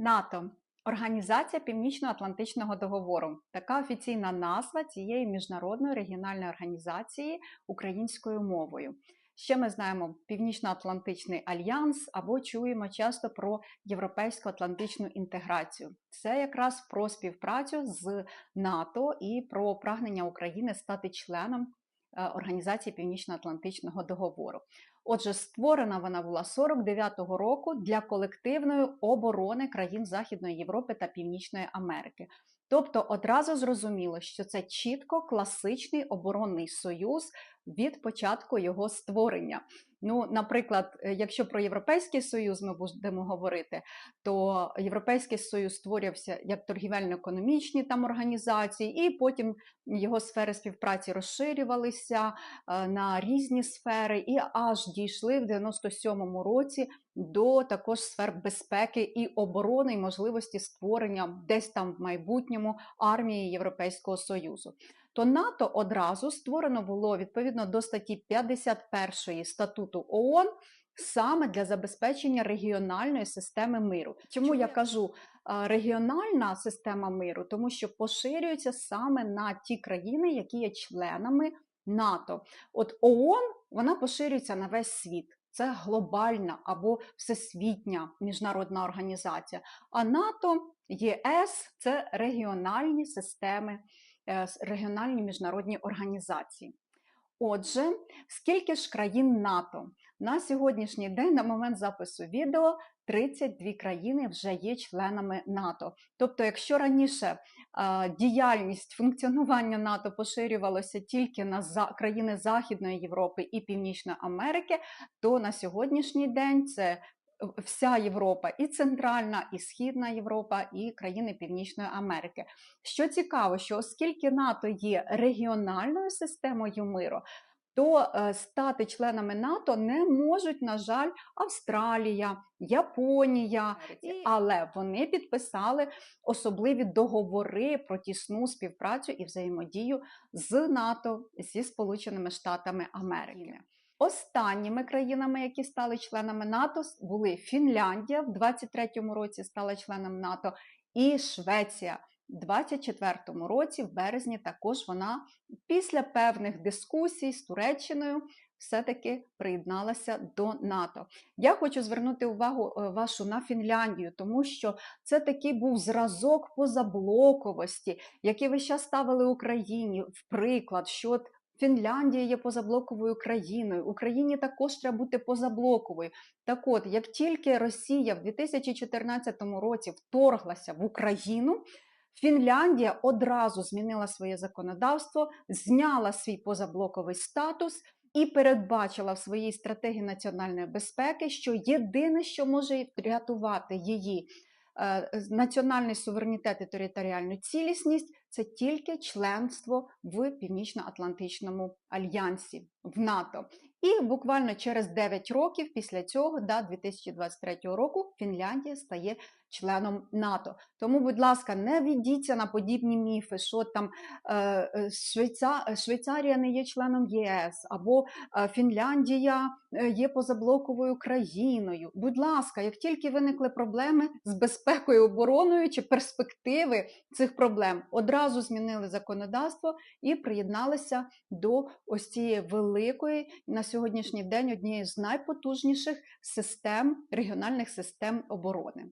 НАТО Організація Північно-Атлантичного договору така офіційна назва цієї міжнародної регіональної організації українською мовою. Ще ми знаємо Північно-Атлантичний альянс або чуємо часто про європейську атлантичну інтеграцію. Це якраз про співпрацю з НАТО і про прагнення України стати членом е, Організації Північно-Атлантичного договору. Отже, створена вона була 49-го року для колективної оборони країн Західної Європи та Північної Америки. Тобто одразу зрозуміло, що це чітко класичний оборонний союз від початку його створення. Ну, наприклад, е, якщо про Європейський Союз ми будемо говорити, то Європейський Союз створювався як торгівельно-економічні там організації, і потім його сфери співпраці розширювалися е, на різні сфери, і аж дійшли в 97-му році до також сфер безпеки і оборони, і можливості створення десь там в майбутньому армії Європейського Союзу то НАТО одразу створено було відповідно до статті 51 статуту ООН саме для забезпечення регіональної системи миру. Чому я кажу регіональна система миру? Тому що поширюється саме на ті країни, які є членами НАТО. От ООН вона поширюється на весь світ. Це глобальна або всесвітня міжнародна організація. А НАТО, ЄС це регіональні системи Е, регіональні міжнародні організації. Отже, скільки ж країн НАТО? На сьогоднішній день, на момент запису відео, 32 країни вже є членами НАТО. Тобто, якщо раніше е, діяльність функціонування НАТО поширювалося тільки на за, країни Західної Європи і Північної Америки, то на сьогоднішній день це вся Європа, і Центральна, і Східна Європа, і країни Північної Америки. Що цікаво, що оскільки НАТО є регіональною системою миру, то е, стати членами НАТО не можуть, на жаль, Австралія, Японія, але вони підписали особливі договори про тісну співпрацю і взаємодію з НАТО зі Сполученими Штатами Америки. Останніми країнами, які стали членами НАТО, були Фінляндія в 23-му році стала членом НАТО, і Швеція в 24-му році, в березні, також вона після певних дискусій з Туреччиною все-таки приєдналася до НАТО. Я хочу звернути увагу е, вашу на Фінляндію, тому що це такий був зразок позаблоковості, який ви ще ставили Україні в приклад, що от Фінляндія є позаблоковою країною, Україні також треба бути позаблоковою. Так от, як тільки Росія в 2014 році вторглася в Україну, Фінляндія одразу змінила своє законодавство, зняла свій позаблоковий статус. І передбачила в своїй стратегії національної безпеки, що єдине, що може врятувати її Е, національний суверенітет і територіальну цілісність це тільки членство в Північно-Атлантичному альянсі в НАТО. І буквально через 9 років після цього, да, 2023 року, Фінляндія стає членом НАТО. Тому, будь ласка, не ведіться на подібні міфи, що там е, е Швейця... Швейцарія не є членом ЄС, або е, Фінляндія є позаблоковою країною. Будь ласка, як тільки виникли проблеми з безпекою, обороною чи перспективи цих проблем, одразу змінили законодавство і приєдналися до ось цієї великої на сьогоднішній день однієї з найпотужніших систем регіональних систем оборони.